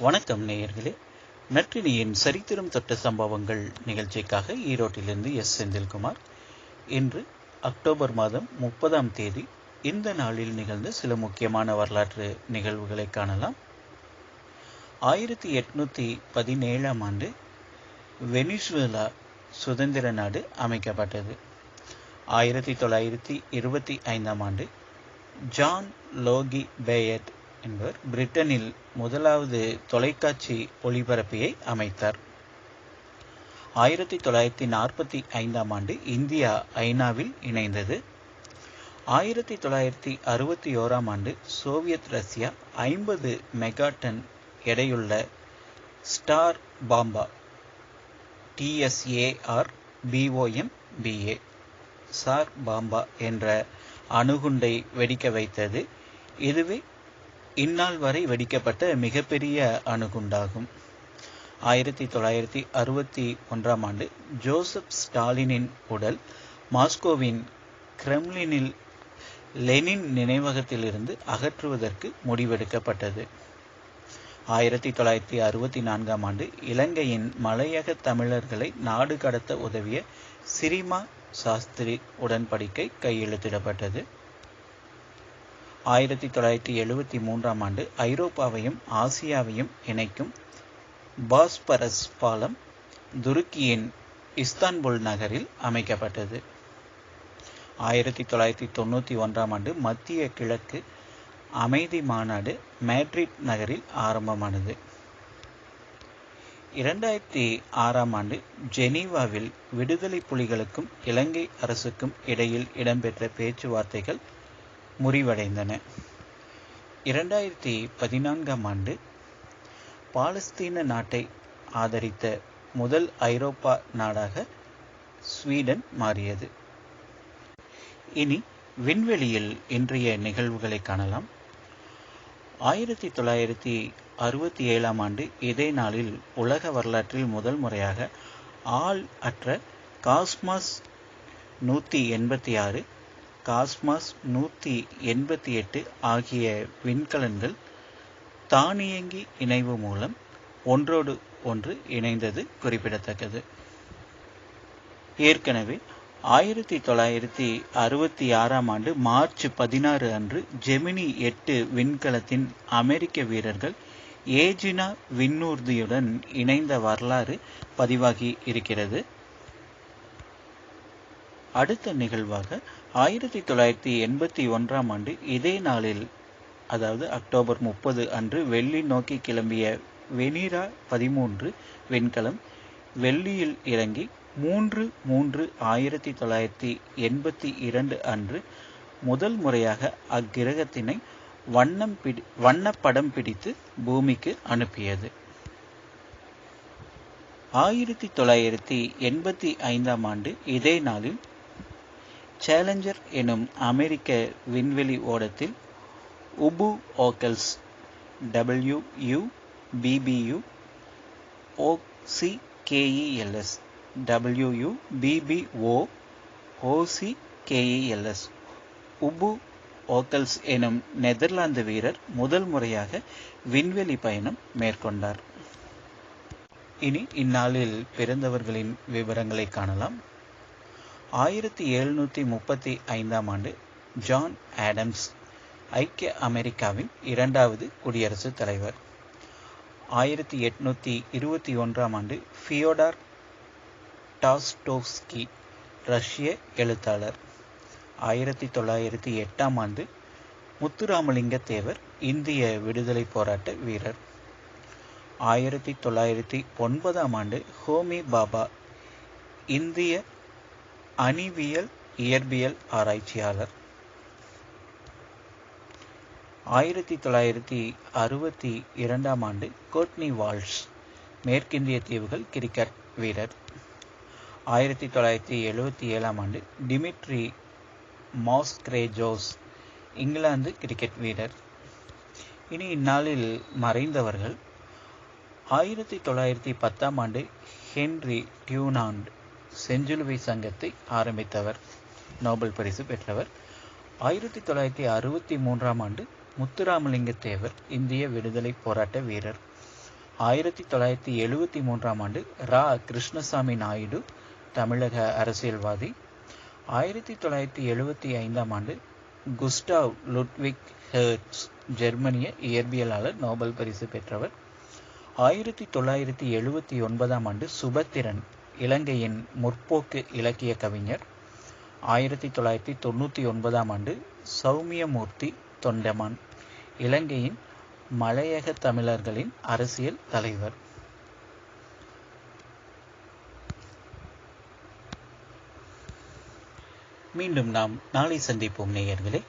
வணக்கம் நேயர்களே. நற்றினியின் சரித்திரம் தொட்ட சம்பவங்கள் நிகழ்ச்சிக்காக ஈரோட்டிலிருந்து எஸ். செந்தில்குமார். இன்று அக்டோபர் மாதம் முப்பதாம் தேதி இந்த நாளில் நிகழ்ந்த சில முக்கியமான வரலாற்று நிகழ்வுகளை காணலாம். ஆயிரத்தி எட்நூத்தி பதினேழாம் ஆண்டு வெனிசுவேலா சுதந்திர நாடு அமைக்கப்பட்டது. ஆயிரத்தி தொள்ளாயிரத்தி இருபத்தி ஐந்தாம் ஆண்டு ஜான் லோகி பேயட் என்பவர் பிரிட்டனில் முதலாவது தொலைக்காட்சி ஒளிபரப்பியை அமைத்தார். ஆயிரத்தி தொள்ளாயிரத்தி நாற்பத்தி ஐந்தாம் ஆண்டு இந்தியா ஐநாவில் இணைந்தது. ஆயிரத்தி தொள்ளாயிரத்தி அறுபத்தி ஓராம் ஆண்டு சோவியத் ரஷ்யா ஐம்பது மெகாடன் எடையுள்ள ஸ்டார் Bomba TSAR BOM BA sir பாம்பா என்ற அணுகுண்டை வெடிக்க வைத்தது. இதுவே இந்நாள் வரை வெடிக்கப்பட்ட மிகப்பெரிய அணுகுண்டாகும். ஆயிரத்தி தொள்ளாயிரத்தி அறுபத்தி ஒன்றாம் ஆண்டு ஜோசப் ஸ்டாலினின் உடல் மாஸ்கோவின் கிரெம்லினில் லெனின் நினைவகத்திலிருந்து அகற்றுவதற்கு முடிவெடுக்கப்பட்டது. ஆயிரத்தி தொள்ளாயிரத்தி அறுபத்தி நான்காம் ஆண்டு இலங்கையின் மலையக தமிழர்களை நாடு கடத்த உதவிய சிரிமா சாஸ்திரி உடன்படிக்கை கையெழுத்திடப்பட்டது. ஆயிரத்தி தொள்ளாயிரத்தி எழுபத்தி மூன்றாம் ஆண்டு ஐரோப்பாவையும் ஆசியாவையும் இணைக்கும் பாஸ்பரஸ் பாலம் துருக்கியின் இஸ்தான்புல் நகரில் அமைக்கப்பட்டது. ஆயிரத்தி தொள்ளாயிரத்தி தொண்ணூற்றி ஒன்றாம் ஆண்டு மத்திய கிழக்கு அமைதி மாநாடு மேட்ரிட் நகரில் ஆரம்பமானது. இரண்டாயிரத்தி ஆறாம் ஆண்டு ஜெனீவாவில் விடுதலை புலிகளுக்கும் இலங்கை அரசுக்கும் இடையில் இடம்பெற்ற பேச்சுவார்த்தைகள் முறிவடைந்தன. இரண்டாயிரத்தி பதினான்காம் ஆண்டு பாலஸ்தீன நாட்டை ஆதரித்த முதல் ஐரோப்பா நாடாக ஸ்வீடன் மாறியது. இனி விண்வெளியில் இன்றைய நிகழ்வுகளை காணலாம். ஆயிரத்தி தொள்ளாயிரத்தி அறுபத்தி ஏழாம் ஆண்டு இதே நாளில் உலக வரலாற்றில் முதல் முறையாக ஆள் அற்ற காஸ்மாஸ் நூற்றி எண்பத்தி ஆறு காஸ்மாஸ் நூற்றி எண்பத்தி எட்டு ஆகிய விண்கலன்கள் தானியங்கி இணைவு மூலம் ஒன்றோடு ஒன்று இணைந்தது குறிப்பிடத்தக்கது. ஏற்கனவே ஆயிரத்தி தொள்ளாயிரத்தி அறுபத்தி ஆறாம் ஆண்டு மார்ச் பதினாறு அன்று ஜெமினி எட்டு விண்கலத்தின் அமெரிக்க வீரர்கள் ஏஜினா விண்ணூர்தியுடன் இணைந்த வரலாறு பதிவாகி இருக்கிறது. அடுத்த நிகழ்வாக ஆயிரத்தி தொள்ளாயிரத்தி எண்பத்தி ஒன்றாம் ஆண்டு இதே நாளில் அதாவது அக்டோபர் முப்பது அன்று வெள்ளி நோக்கி கிளம்பிய வெனிரா பதிமூன்று விண்கலம் வெள்ளியில் இறங்கி மூன்று மூன்று ஆயிரத்தி தொள்ளாயிரத்தி எண்பத்தி இரண்டு அன்று முதல் முறையாக அக்கிரகத்தினை வண்ணம் பிடி வண்ணப்படம் பிடித்து பூமிக்கு அனுப்பியது. ஆயிரத்தி தொள்ளாயிரத்தி எண்பத்தி ஐந்தாம் ஆண்டு இதே நாளில் சேலஞ்சர் எனும் அமெரிக்க விண்வெளி ஓடத்தில் Wubbo Ockels W BBU OCKELS WU BBO OCKELS Wubbo Ockels எனும் நெதர்லாந்து வீரர் முதல் முறையாக விண்வெளி பயணம் மேற்கொண்டார். இனி இந்நாளில் பிறந்தவர்களின் விவரங்களை காணலாம். ஆயிரத்தி எழுநூற்றி முப்பத்தி ஐந்தாம் ஆண்டு ஜான் ஆடம்ஸ் ஐக்கிய அமெரிக்காவின் இரண்டாவது குடியரசுத் தலைவர். ஆயிரத்தி எட்நூற்றி இருபத்தி ஒன்றாம் ஆண்டு ஃபியோடார் டாஸ்டோவ்ஸ்கி ரஷ்ய எழுத்தாளர். ஆயிரத்தி தொள்ளாயிரத்தி எட்டாம் ஆண்டு முத்துராமலிங்க தேவர் இந்திய விடுதலை போராட்ட வீரர். ஆயிரத்தி தொள்ளாயிரத்தி ஒன்பதாம் ஆண்டு ஹோமி பாபா இந்திய அணிவியல் இயற்பியல் ஆராய்ச்சியாளர். ஆயிரத்தி தொள்ளாயிரத்தி அறுபத்தி இரண்டாம் ஆண்டு கோட்னி வால்ஸ் மேற்கிந்திய தீவுகள் கிரிக்கெட் வீரர். ஆயிரத்தி தொள்ளாயிரத்தி எழுபத்தி ஏழாம் ஆண்டு டிமிட்ரி மாஸ்கிரேஜோஸ் இங்கிலாந்து கிரிக்கெட் வீரர். இனி இந்நாளில் மறைந்தவர்கள். ஆயிரத்தி தொள்ளாயிரத்தி பத்தாம் ஆண்டு ஹென்ரி டியூனாண்ட் செஞ்சிலுவை சங்கத்தை ஆரம்பித்தவர் நோபல் பரிசு பெற்றவர். ஆயிரத்தி தொள்ளாயிரத்தி அறுபத்தி மூன்றாம் ஆண்டு முத்துராமலிங்க தேவர் இந்திய விடுதலை போராட்ட வீரர். ஆயிரத்தி தொள்ளாயிரத்தி எழுபத்தி மூன்றாம் ஆண்டு ரா. கிருஷ்ணசாமி நாயுடு தமிழக அரசியல்வாதி. ஆயிரத்தி தொள்ளாயிரத்தி எழுபத்தி ஐந்தாம் ஆண்டு குஸ்டாவ் லுட்விக் ஹெர்ட்ஸ் ஜெர்மனிய இயற்பியலாளர் நோபல் பரிசு பெற்றவர். ஆயிரத்தி தொள்ளாயிரத்தி எழுபத்தி ஒன்பதாம் ஆண்டு சுபத்திரன் இலங்கையின் முற்போக்கு இலக்கிய கவிஞர். ஆயிரத்தி தொள்ளாயிரத்தி தொண்ணூற்றி ஒன்பதாம் ஆண்டு சௌமியமூர்த்தி தொண்டமான் இலங்கையின் மலையக தமிழர்களின் அரசியல் தலைவர். மீண்டும் நாம் நாளை சந்திப்போம் நேயர்களே.